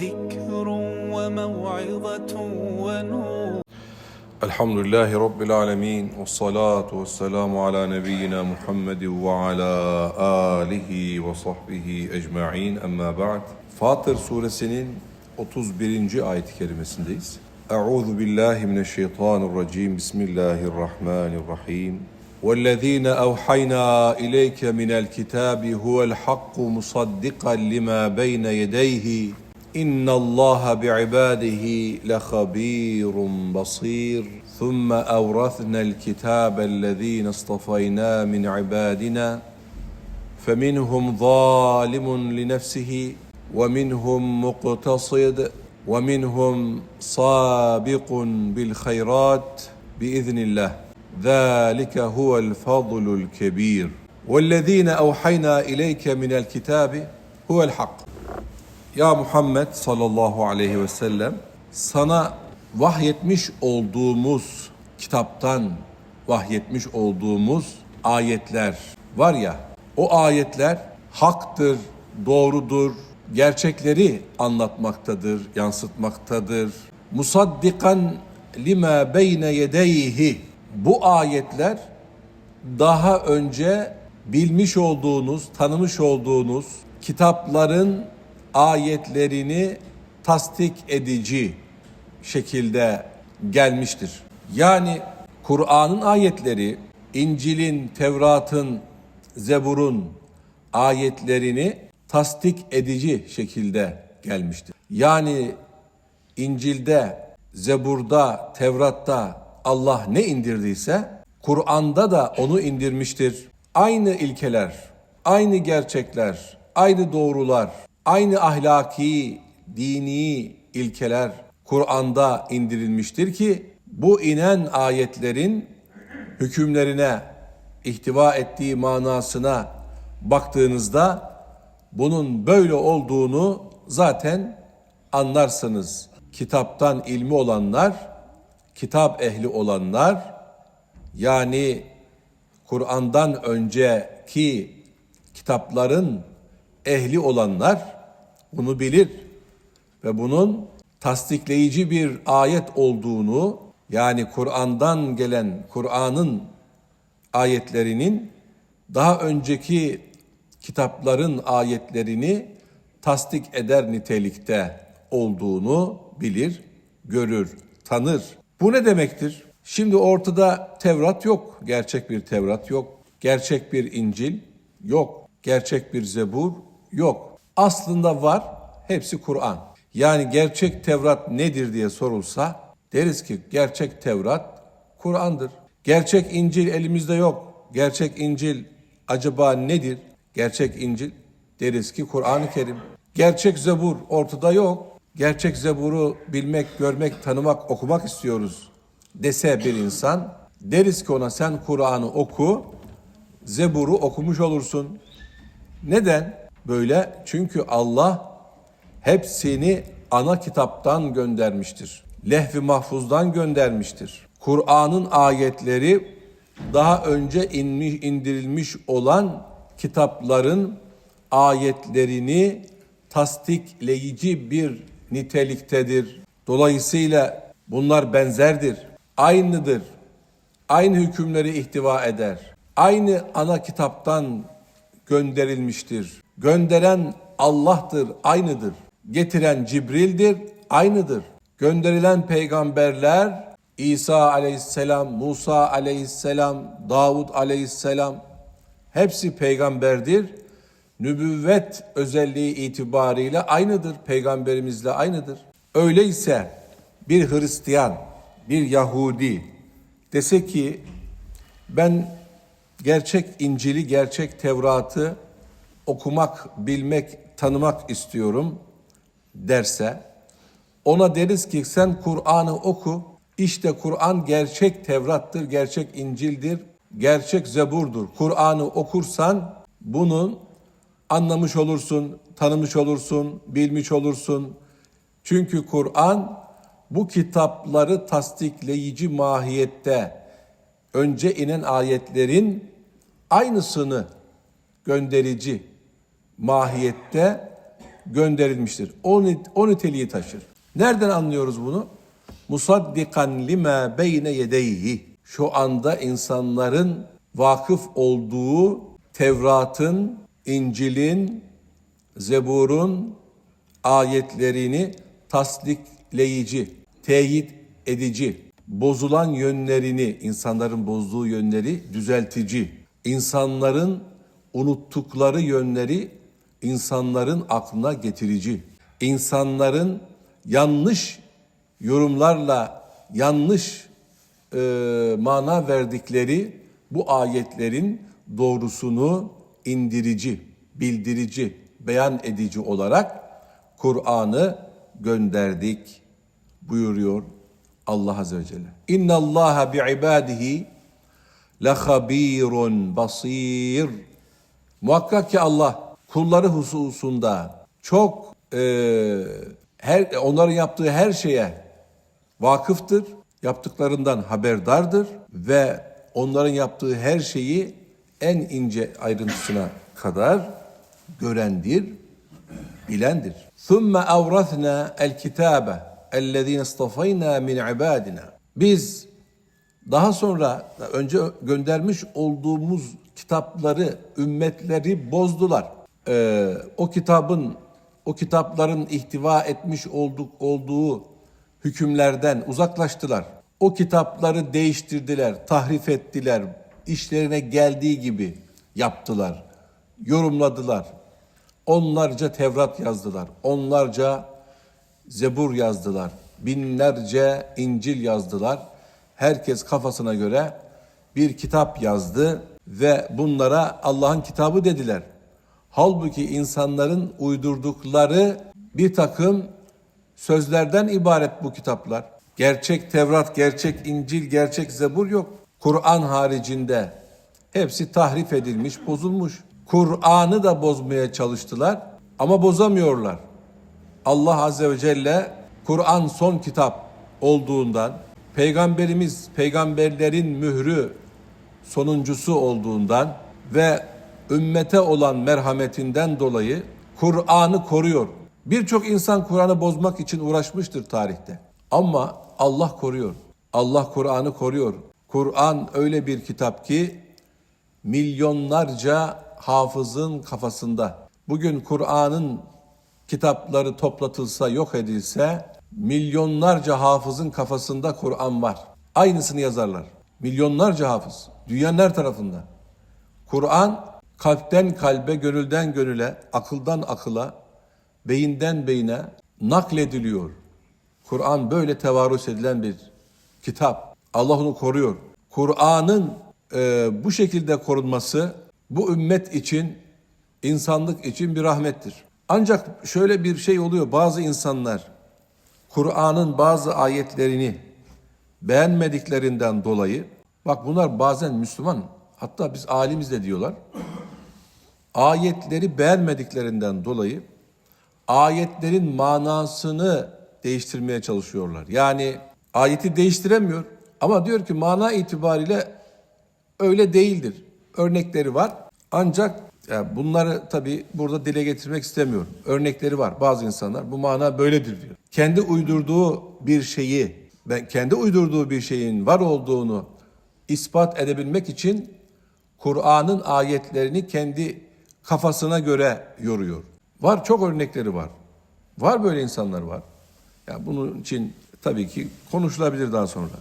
ذكر وموعظة ونور الحمد لله رب العالمين والصلاة والسلام على نبينا محمد وعلى آله وصحbihi ecma'in amma ba'd. Fatır suresinin 31. ayet-i kerimesindeyiz. Euzu billahi mineşşeytanirracim. Bismillahirrahmanirrahim. والذين أوحينا إليك من الكتاب هو الحق مصدقا لما بين يديه إن الله بعباده لخبير بصير. ثم أورثنا الكتاب الذين اصطفينا من عبادنا فمنهم ظالم لنفسه ومنهم مقتصد ومنهم سابق بالخيرات باذن الله. ذلك هو الفضل الكبير. والذين اوحينا اليك من الكتاب هو الحق. Ya Muhammed sallallahu aleyhi ve sellem sana vahyetmiş olduğumuz kitaptan vahyetmiş olduğumuz ayetler var ya o ayetler haktır, doğrudur, gerçekleri anlatmaktadır, yansıtmaktadır. Musaddikan lima beyne yedeyhi bu ayetler daha önce bilmiş olduğunuz, tanımış olduğunuz kitapların ayetlerini tasdik edici şekilde gelmiştir. Yani Kur'an'ın ayetleri, İncil'in, Tevrat'ın, Zebur'un ayetlerini tasdik edici şekilde gelmiştir. Yani İncil'de, Zebur'da, Tevrat'ta Allah ne indirdiyse Kur'an'da da onu indirmiştir. Aynı ilkeler, aynı gerçekler, aynı doğrular, aynı ahlaki, dini ilkeler Kur'an'da indirilmiştir ki bu inen ayetlerin hükümlerine, ihtiva ettiği manasına baktığınızda bunun böyle olduğunu zaten anlarsınız. Kitaptan ilmi olanlar, kitap ehli olanlar yani Kur'an'dan önceki kitapların ehli olanlar bunu bilir ve bunun tasdikleyici bir ayet olduğunu yani Kur'an'dan gelen Kur'an'ın ayetlerinin daha önceki kitapların ayetlerini tasdik eder nitelikte olduğunu bilir, görür, tanır. Bu ne demektir? Şimdi ortada Tevrat yok, gerçek bir Tevrat yok, gerçek bir İncil yok, gerçek bir Zebur yok. Aslında var, hepsi Kur'an. Yani gerçek Tevrat nedir diye sorulsa deriz ki gerçek Tevrat Kur'an'dır. Gerçek İncil elimizde yok. Gerçek İncil acaba nedir? Gerçek İncil deriz ki Kur'an-ı Kerim. Gerçek Zebur ortada yok. Gerçek Zebur'u bilmek, görmek, tanımak, okumak istiyoruz dese bir insan deriz ki ona sen Kur'an'ı oku, Zebur'u okumuş olursun. Neden böyle? Çünkü Allah hepsini ana kitaptan göndermiştir. Lehvi mahfuzdan göndermiştir. Kur'an'ın ayetleri daha önce inmiş, indirilmiş olan kitapların ayetlerini tasdikleyici bir niteliktedir. Dolayısıyla bunlar benzerdir, aynıdır. Aynı hükümleri ihtiva eder. Aynı ana kitaptan gönderilmiştir. Gönderen Allah'tır, aynıdır. Getiren Cibril'dir, aynıdır. Gönderilen peygamberler İsa aleyhisselam, Musa aleyhisselam, Davud aleyhisselam hepsi peygamberdir. Nübüvvet özelliği itibariyle aynıdır. Peygamberimizle aynıdır. Öyleyse bir Hristiyan, bir Yahudi dese ki ben gerçek İncil'i, gerçek Tevrat'ı okumak, bilmek, tanımak istiyorum derse ona deriz ki sen Kur'an'ı oku. İşte Kur'an gerçek Tevrat'tır, gerçek İncil'dir, gerçek Zebur'dur. Kur'an'ı okursan bunun anlamış olursun, tanımış olursun, bilmiş olursun. Çünkü Kur'an bu kitapları tasdikleyici mahiyette önce inen ayetlerin aynısını gönderici mahiyette gönderilmiştir. O, o niteliği taşır. Nereden anlıyoruz bunu? Musaddikan lima beyne yedeyhi. Şu anda insanların vakıf olduğu Tevrat'ın, İncil'in, Zebur'un ayetlerini tasdikleyici, teyit edici, bozulan yönlerini, insanların bozduğu yönleri düzeltici, insanların unuttukları yönleri insanların aklına getirici, insanların yanlış yorumlarla yanlış e, mana verdikleri bu ayetlerin doğrusunu indirici, bildirici, beyan edici olarak Kur'an'ı gönderdik buyuruyor Allah Azze ve Celle. İnna Allah bi ibadihi lehabirun basir. Muhakkak ki Allah kulları hususunda çok e, her onların yaptığı her şeye vakıftır, yaptıklarından haberdardır ve onların yaptığı her şeyi en ince ayrıntısına kadar görendir, bilendir. ثُمَّ أَوْرَثْنَا الْكِتَابَ اَلَّذ۪ينَ اصْطَفَيْنَا مِنْ عِبَادِنَا Biz daha sonra önce göndermiş olduğumuz kitapları, ümmetleri bozdular. Ee, o kitabın, o kitapların ihtiva etmiş olduk, olduğu hükümlerden uzaklaştılar. O kitapları değiştirdiler, tahrif ettiler, işlerine geldiği gibi yaptılar, yorumladılar. Onlarca Tevrat yazdılar, onlarca Zebur yazdılar, binlerce İncil yazdılar. Herkes kafasına göre bir kitap yazdı ve bunlara Allah'ın kitabı dediler. Halbuki insanların uydurdukları bir takım sözlerden ibaret bu kitaplar. Gerçek Tevrat, gerçek İncil, gerçek Zebur yok. Kur'an haricinde hepsi tahrif edilmiş, bozulmuş. Kur'an'ı da bozmaya çalıştılar ama bozamıyorlar. Allah Azze ve Celle Kur'an son kitap olduğundan, Peygamberimiz peygamberlerin mührü sonuncusu olduğundan ve ümmete olan merhametinden dolayı Kur'an'ı koruyor. Birçok insan Kur'an'ı bozmak için uğraşmıştır tarihte. Ama Allah koruyor. Allah Kur'an'ı koruyor. Kur'an öyle bir kitap ki milyonlarca hafızın kafasında. Bugün Kur'an'ın kitapları toplatılsa, yok edilse milyonlarca hafızın kafasında Kur'an var. Aynısını yazarlar. Milyonlarca hafız. Dünyanın her tarafında. Kur'an kalpten kalbe, gönülden gönüle, akıldan akıla, beyinden beyine naklediliyor. Kur'an böyle tevarüs edilen bir kitap. Allah onu koruyor. Kur'an'ın e, bu şekilde korunması bu ümmet için, insanlık için bir rahmettir. Ancak şöyle bir şey oluyor. Bazı insanlar Kur'an'ın bazı ayetlerini beğenmediklerinden dolayı bak bunlar bazen Müslüman hatta biz alimiz de diyorlar. Ayetleri beğenmediklerinden dolayı ayetlerin manasını değiştirmeye çalışıyorlar. Yani ayeti değiştiremiyor ama diyor ki mana itibariyle öyle değildir. Örnekleri var. Ancak yani bunları tabii burada dile getirmek istemiyorum. Örnekleri var. Bazı insanlar bu mana böyledir diyor. Kendi uydurduğu bir şeyi, ben kendi uydurduğu bir şeyin var olduğunu ispat edebilmek için Kur'an'ın ayetlerini kendi kafasına göre yoruyor. Var çok örnekleri var. Var böyle insanlar var. Ya bunun için tabii ki konuşulabilir daha sonra.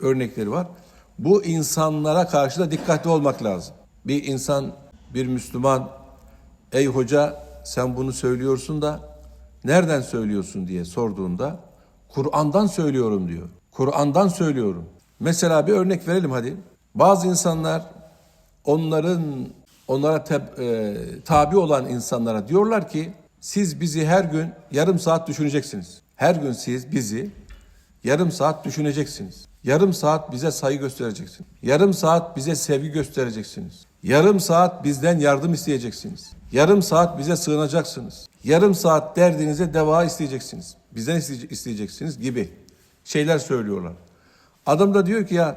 Örnekleri var. Bu insanlara karşı da dikkatli olmak lazım. Bir insan, bir Müslüman, ey hoca sen bunu söylüyorsun da nereden söylüyorsun diye sorduğunda Kur'an'dan söylüyorum diyor. Kur'an'dan söylüyorum. Mesela bir örnek verelim hadi. Bazı insanlar onların onlara tab- e, tabi olan insanlara diyorlar ki siz bizi her gün yarım saat düşüneceksiniz. Her gün siz bizi yarım saat düşüneceksiniz. Yarım saat bize saygı göstereceksiniz. Yarım saat bize sevgi göstereceksiniz. Yarım saat bizden yardım isteyeceksiniz. Yarım saat bize sığınacaksınız. Yarım saat derdinize deva isteyeceksiniz. Bizden isteye- isteyeceksiniz gibi şeyler söylüyorlar. Adam da diyor ki ya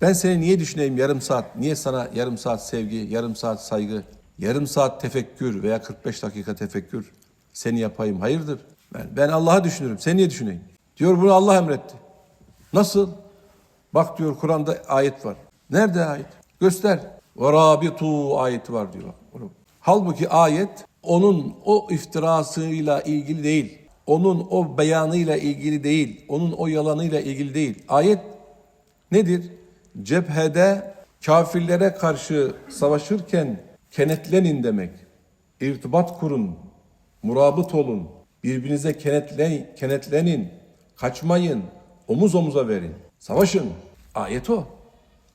ben seni niye düşüneyim yarım saat? Niye sana yarım saat sevgi, yarım saat saygı, yarım saat tefekkür veya 45 dakika tefekkür? Seni yapayım. Hayırdır? Ben, ben Allah'a düşünürüm. Sen niye düşüneyim? Diyor bunu Allah emretti. Nasıl? Bak diyor Kur'an'da ayet var. Nerede ayet? Göster. Ve rabitu ayeti var diyor. Halbuki ayet onun o iftirasıyla ilgili değil. Onun o beyanıyla ilgili değil. Onun o yalanıyla ilgili değil. Ayet nedir? Cephede kafirlere karşı savaşırken kenetlenin demek. İrtibat kurun, murabıt olun, birbirinize kenetlen, kenetlenin, kaçmayın, omuz omuza verin, savaşın. Ayet o.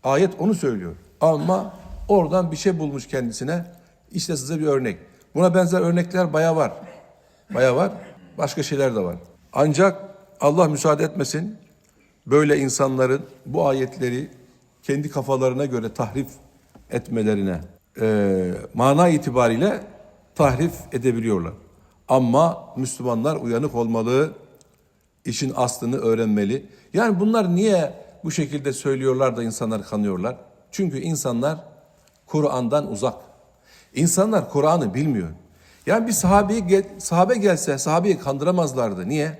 Ayet onu söylüyor. Ama oradan bir şey bulmuş kendisine. İşte size bir örnek. Buna benzer örnekler baya var. Baya var. Başka şeyler de var. Ancak Allah müsaade etmesin böyle insanların bu ayetleri kendi kafalarına göre tahrif etmelerine e, mana itibariyle tahrif edebiliyorlar. Ama Müslümanlar uyanık olmalı, işin aslını öğrenmeli. Yani bunlar niye bu şekilde söylüyorlar da insanlar kanıyorlar? Çünkü insanlar Kur'an'dan uzak. İnsanlar Kur'an'ı bilmiyor. Yani bir sahabeyi, sahabe gelse sahabeyi kandıramazlardı. Niye?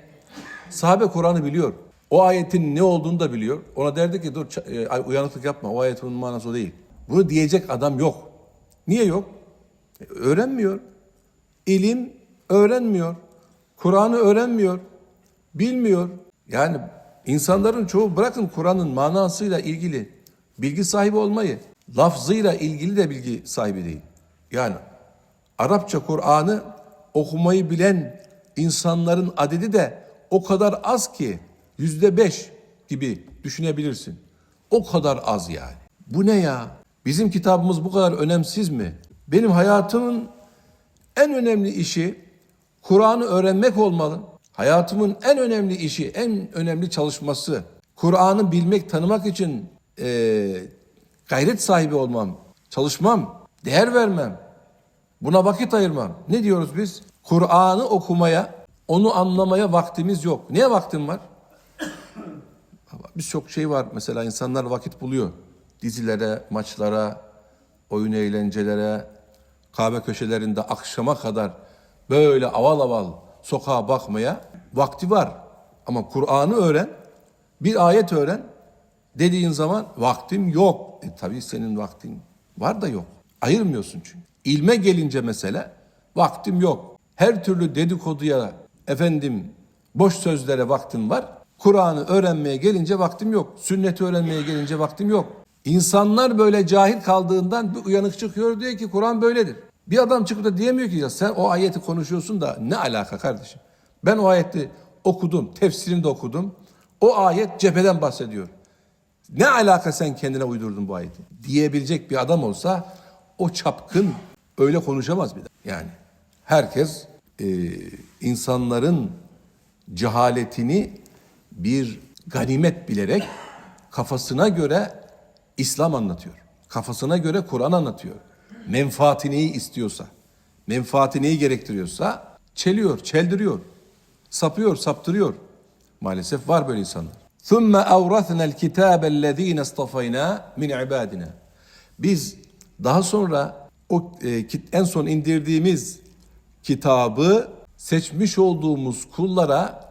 Sahabe Kur'an'ı biliyor. O ayetin ne olduğunu da biliyor. Ona derdi ki dur e, uyanıklık yapma. O ayetin manası o değil. Bunu diyecek adam yok. Niye yok? E, öğrenmiyor. İlim öğrenmiyor. Kur'an'ı öğrenmiyor. Bilmiyor. Yani insanların çoğu bırakın Kur'an'ın manasıyla ilgili bilgi sahibi olmayı, lafzıyla ilgili de bilgi sahibi değil. Yani Arapça Kur'an'ı okumayı bilen insanların adedi de o kadar az ki yüzde beş gibi düşünebilirsin. O kadar az yani. Bu ne ya? Bizim kitabımız bu kadar önemsiz mi? Benim hayatımın en önemli işi Kur'an'ı öğrenmek olmalı. Hayatımın en önemli işi, en önemli çalışması Kur'an'ı bilmek, tanımak için eee, gayret sahibi olmam, çalışmam, değer vermem, buna vakit ayırmam. Ne diyoruz biz? Kur'an'ı okumaya, onu anlamaya vaktimiz yok. Niye vaktim var? Birçok şey var. Mesela insanlar vakit buluyor. Dizilere, maçlara, oyun eğlencelere, kahve köşelerinde akşama kadar böyle aval aval sokağa bakmaya vakti var. Ama Kur'an'ı öğren, bir ayet öğren dediğin zaman vaktim yok. E tabii senin vaktin var da yok. Ayırmıyorsun çünkü. İlme gelince mesele vaktim yok. Her türlü dedikoduya, efendim boş sözlere vaktim var. Kur'an'ı öğrenmeye gelince vaktim yok. Sünneti öğrenmeye gelince vaktim yok. İnsanlar böyle cahil kaldığından bir uyanık çıkıyor diyor ki Kur'an böyledir. Bir adam çıkıp da diyemiyor ki ya sen o ayeti konuşuyorsun da ne alaka kardeşim? Ben o ayeti okudum, tefsirini de okudum. O ayet cepheden bahsediyor. Ne alaka sen kendine uydurdun bu ayeti? Diyebilecek bir adam olsa o çapkın öyle konuşamaz bir de. Yani herkes e, insanların cehaletini bir ganimet bilerek kafasına göre İslam anlatıyor. Kafasına göre Kur'an anlatıyor. Menfaati neyi istiyorsa, menfaati neyi gerektiriyorsa çeliyor, çeldiriyor. Sapıyor, saptırıyor. Maalesef var böyle insanlar. ثُمَّ أَوْرَثْنَا الْكِتَابَ الَّذ۪ينَ اصْطَفَيْنَا مِنْ عِبَادِنَا Biz daha sonra o e, kit- en son indirdiğimiz kitabı seçmiş olduğumuz kullara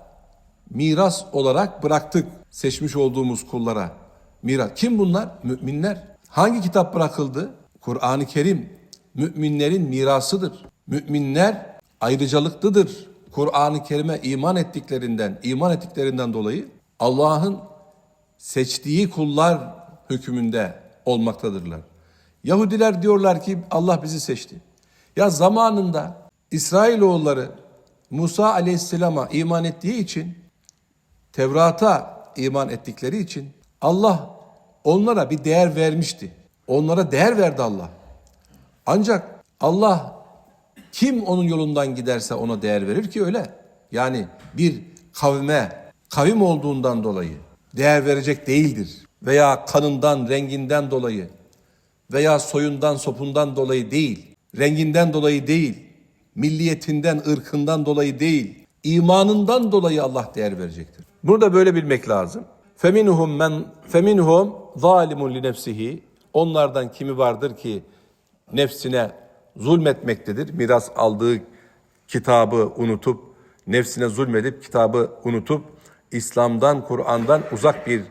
miras olarak bıraktık. Seçmiş olduğumuz kullara miras. Kim bunlar? Müminler. Hangi kitap bırakıldı? Kur'an-ı Kerim. Müminlerin mirasıdır. Müminler ayrıcalıklıdır. Kur'an-ı Kerim'e iman ettiklerinden, iman ettiklerinden dolayı Allah'ın seçtiği kullar hükmünde olmaktadırlar. Yahudiler diyorlar ki Allah bizi seçti. Ya zamanında İsrailoğulları Musa aleyhisselama iman ettiği için Tevrat'a iman ettikleri için Allah onlara bir değer vermişti. Onlara değer verdi Allah. Ancak Allah kim onun yolundan giderse ona değer verir ki öyle. Yani bir kavme kavim olduğundan dolayı değer verecek değildir. Veya kanından, renginden dolayı veya soyundan, sopundan dolayı değil, renginden dolayı değil, milliyetinden, ırkından dolayı değil, imanından dolayı Allah değer verecektir. Bunu da böyle bilmek lazım. Feminhum men feminhum zalimun li nefsihi. Onlardan kimi vardır ki nefsine zulmetmektedir. Miras aldığı kitabı unutup, nefsine zulmedip kitabı unutup, İslam'dan, Kur'an'dan uzak bir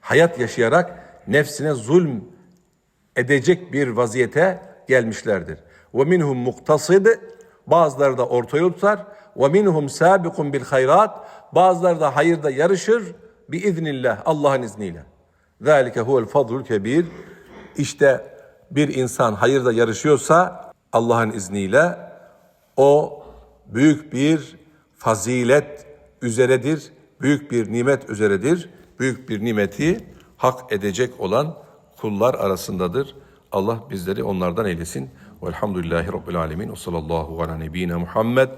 hayat yaşayarak nefsine zulm edecek bir vaziyete gelmişlerdir. Ve minhum muktasid bazıları da orta yol tutar. Ve minhum sabiqun bil hayrat bazıları da hayırda yarışır bi iznillah Allah'ın izniyle. Zalike huvel fadlul kebir. İşte bir insan hayırda yarışıyorsa Allah'ın izniyle o büyük bir fazilet üzeredir, büyük bir nimet üzeredir. Büyük bir nimeti hak edecek olan kullar arasındadır. Allah bizleri onlardan eylesin. Velhamdülillahi Rabbil Alemin. Ve sallallahu ala nebiyyina Muhammed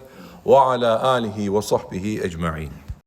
ve ala alihi ve sahbihi ecma'in.